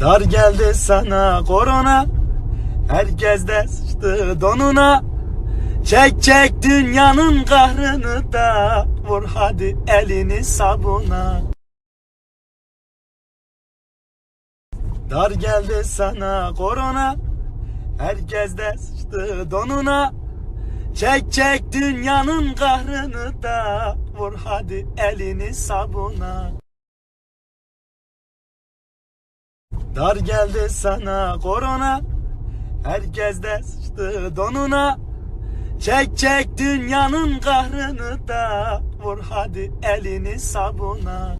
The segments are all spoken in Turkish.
Dar geldi sana korona. Herkes de sıçtı donuna. Çek çek dünyanın kahrını da Vur hadi elini sabuna. Dar geldi sana korona. Herkes de sıçtı donuna. Çek çek dünyanın kahrını da Vur hadi elini sabuna Dar geldi sana korona. Herkes de sıçtı donuna. Çek çek dünyanın kahrını da Vur hadi elini sabuna.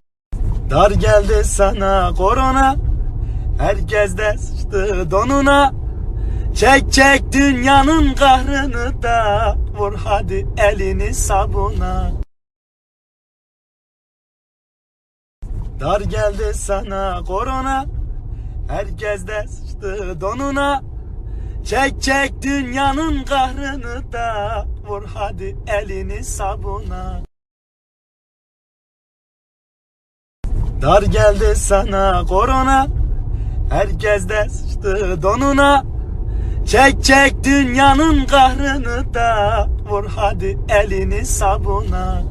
Dar geldi sana korona. Herkes de sıçtı donuna. Çek çek dünyanın kahrını da Vur hadi elini sabuna. Dar geldi sana korona Herkes de sıçtı donuna. Çek çek dünyanın kahrını da. Vur hadi elini sabuna. Dar geldi sana korona. Herkes de sıçtı donuna. Çek çek dünyanın kahrını da. Vur hadi elini sabuna.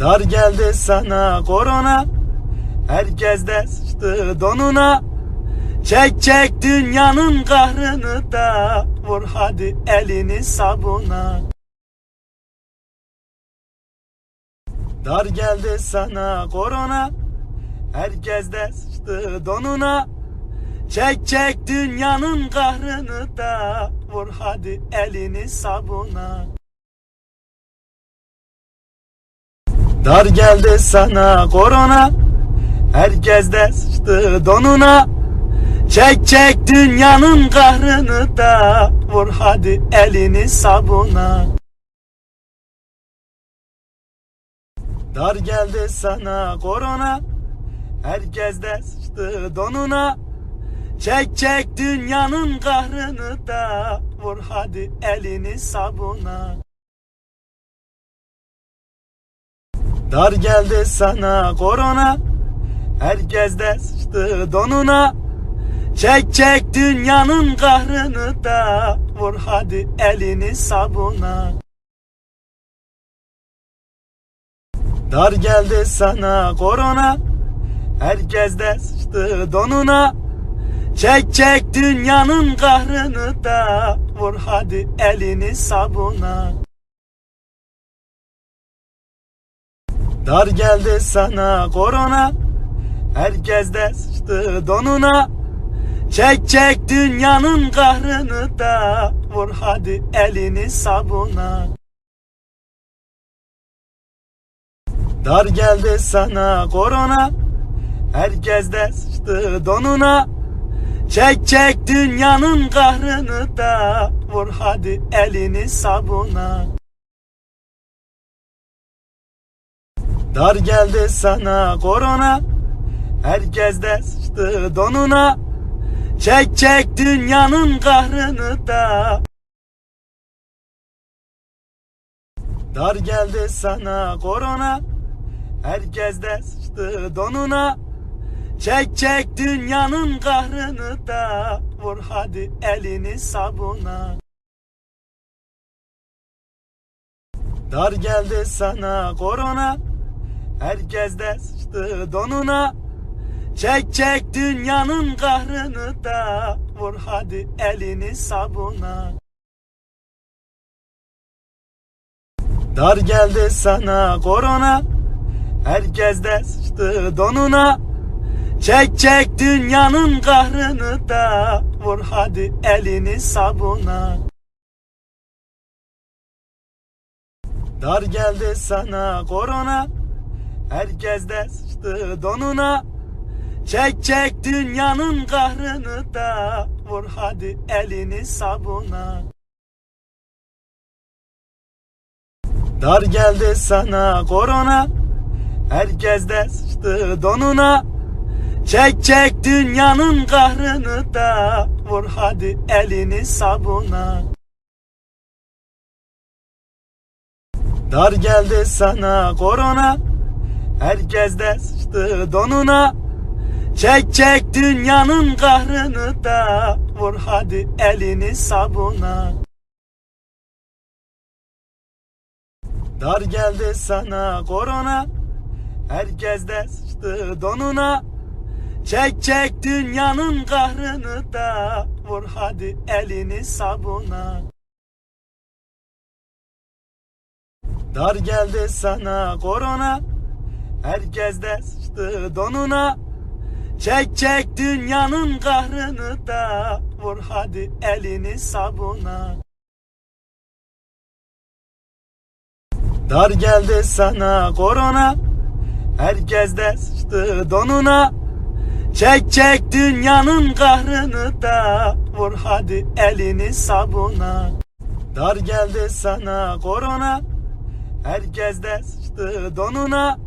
Dar geldi sana korona Herkes de sıçtı donuna. Çek çek dünyanın kahrını da. Vur hadi elini sabuna. Dar geldi sana korona. Herkes de sıçtı donuna. Çek çek dünyanın kahrını da. Vur hadi elini sabuna. Dar geldi sana korona Herkes de sıçtı donuna. Çek çek dünyanın kahrını da. Vur hadi elini sabuna. Dar geldi sana korona. Herkes de sıçtı donuna. Çek çek dünyanın kahrını da. Vur hadi elini sabuna. Dar geldi sana korona Herkes de sıçtı donuna. Çek çek dünyanın kahrını da Vur hadi elini sabuna. Dar geldi sana korona. Herkes de sıçtı donuna. Çek çek dünyanın kahrını da Vur hadi elini sabuna. Dar geldi sana korona Herkes de sıçtı donuna. Çek çek dünyanın kahrını da. Vur hadi elini sabuna. Dar geldi sana korona. Herkes de sıçtı donuna. Çek çek dünyanın kahrını da. Vur hadi elini sabuna. Dar geldi sana korona Herkes de sıçtı donuna. Çek çek dünyanın kahrını da. Dar geldi sana korona. Herkes de sıçtı donuna. Çek çek dünyanın kahrını da. Vur hadi elini sabuna. Dar geldi sana korona. Herkes de sıçtı donuna Çek çek dünyanın kahrını da Vur hadi elini sabuna. Dar geldi sana korona Herkes de sıçtı donuna. Çek çek dünyanın kahrını da Vur hadi elini sabuna. Dar geldi sana korona Herkes de sıçtı donuna Çek çek dünyanın kahrını da Vur hadi elini sabuna. Dar geldi sana korona Herkes de sıçtı donuna. Çek çek dünyanın kahrını da Vur hadi elini sabuna. Dar geldi sana korona Herkes de sıçtı donuna Çek çek dünyanın kahrını da Vur hadi elini sabuna. Dar geldi sana korona Herkes de sıçtı donuna. Çek çek dünyanın kahrını da Vur hadi elini sabuna. Dar geldi sana korona Herkes de sıçtı donuna Çek çek dünyanın kahrını da Vur hadi elini sabuna. Dar geldi sana korona Herkes de sıçtı donuna. Çek çek dünyanın kahrını da Vur hadi elini sabuna. Dar geldi sana korona Herkes de sıçtı donuna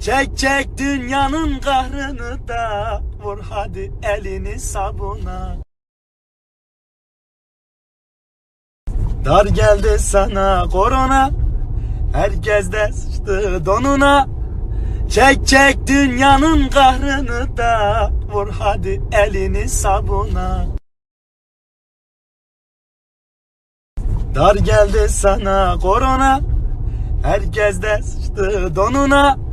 Çek çek dünyanın kahrını da Vur hadi elini sabuna. Dar geldi sana korona Herkes de sıçtı donuna. Çek çek dünyanın kahrını da Vur hadi elini sabuna. Dar geldi sana korona Herkes de sıçtı donuna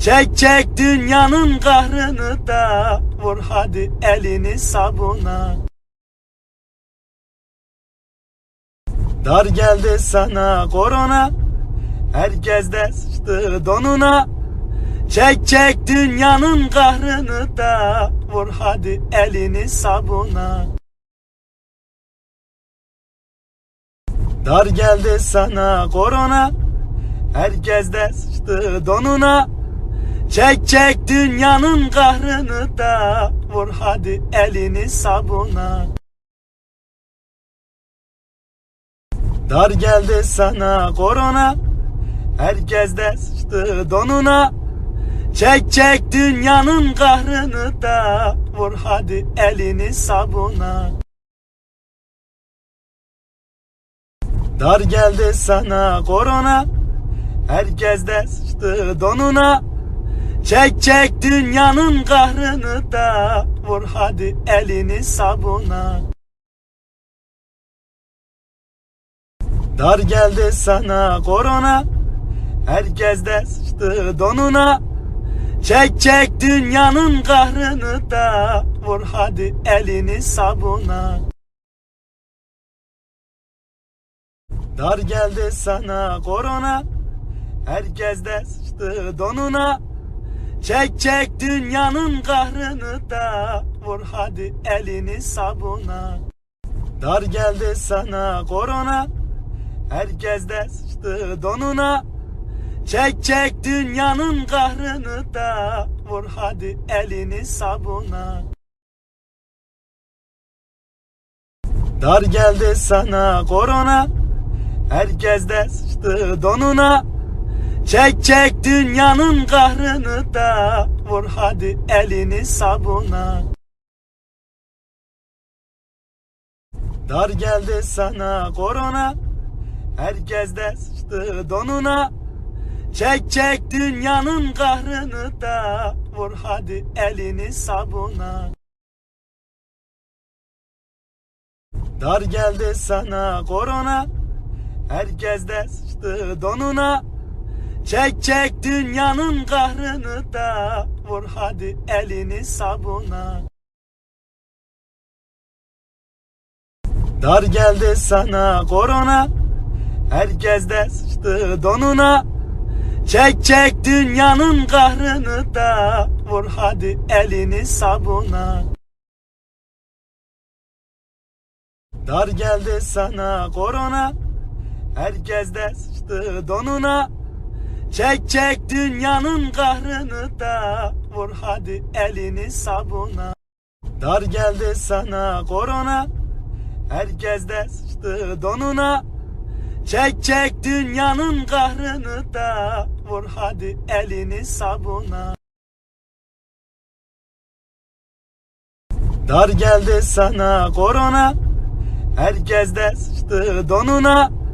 Çek çek dünyanın kahrını da Vur hadi elini sabuna. Dar geldi sana korona Herkes de sıçtı donuna. Çek çek dünyanın kahrını da Vur hadi elini sabuna. Dar geldi sana korona Herkes de sıçtı donuna Çek çek dünyanın kahrını da Vur hadi elini sabuna. Dar geldi sana korona Herkes de sıçtı donuna. Çek çek dünyanın kahrını da Vur hadi elini sabuna. Dar geldi sana korona Herkes de sıçtı donuna Çek çek dünyanın kahrını da Vur. Hadi elini sabuna. Dar geldi sana korona. Herkes de sıçtı donuna. Çek çek dünyanın kahrını da Vur. Hadi elini sabuna. Dar geldi sana korona. Herkes de sıçtı donuna Çek çek dünyanın kahrını da Vur hadi elini sabuna. Dar geldi sana korona Herkes de sıçtı donuna. Çek çek dünyanın kahrını da Vur hadi elini sabuna. Dar geldi sana korona Herkes de sıçtı donuna Çek çek dünyanın kahrını da Vur hadi elini sabuna. Dar geldi sana korona Herkes de sıçtı donuna. Çek çek dünyanın kahrını da Vur hadi elini sabuna. Dar geldi sana korona Herkes de sıçtı donuna Çek çek dünyanın kahrını da Vur. Hadi elini sabuna. Dar geldi sana korona. Herkes de sıçtı donuna. Çek çek dünyanın kahrını da Vur. Hadi elini sabuna. Dar geldi sana korona. Herkes de sıçtı donuna Çek çek dünyanın kahrını da Vur. Hadi elini sabuna. Dar geldi sana korona. Herkes de sıçtı donuna. Çek çek dünyanın kahrını da Vur. Hadi elini sabuna. Dar geldi sana korona. Herkes de sıçtı donuna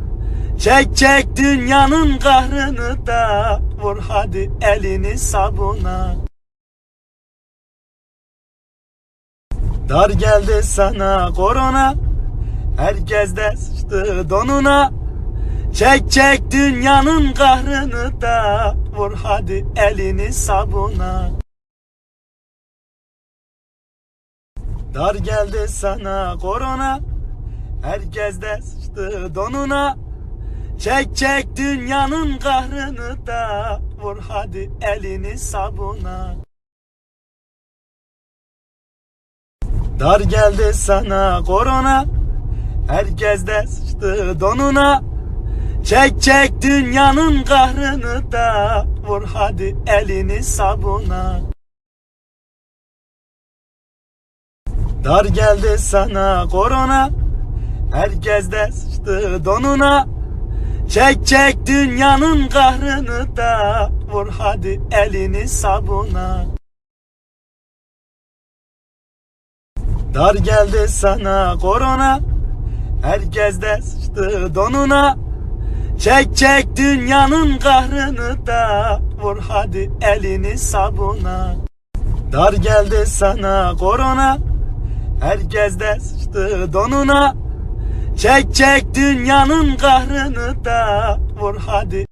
Çek çek dünyanın kahrını da Vur. Hadi elini sabuna. Dar geldi sana korona. Herkes de sıçtı donuna. Çek çek dünyanın kahrını da Vur. Hadi elini sabuna. Dar geldi sana korona. Herkes de sıçtı donuna Çek çek dünyanın kahrını da Vur. Hadi elini sabuna. Dar geldi sana korona. Herkes de sıçtı donuna. Çek çek dünyanın kahrını da Vur. Hadi elini sabuna. Dar geldi sana korona. Herkes de sıçtı donuna Çek çek dünyanın kahrını da Vur hadi elini sabuna. Dar geldi sana korona Herkes de sıçtı donuna. Çek çek dünyanın kahrını da Vur hadi elini sabuna. Dar geldi sana korona Herkes de sıçtı donuna Çek çek dünyanın kahrını da Vur hadi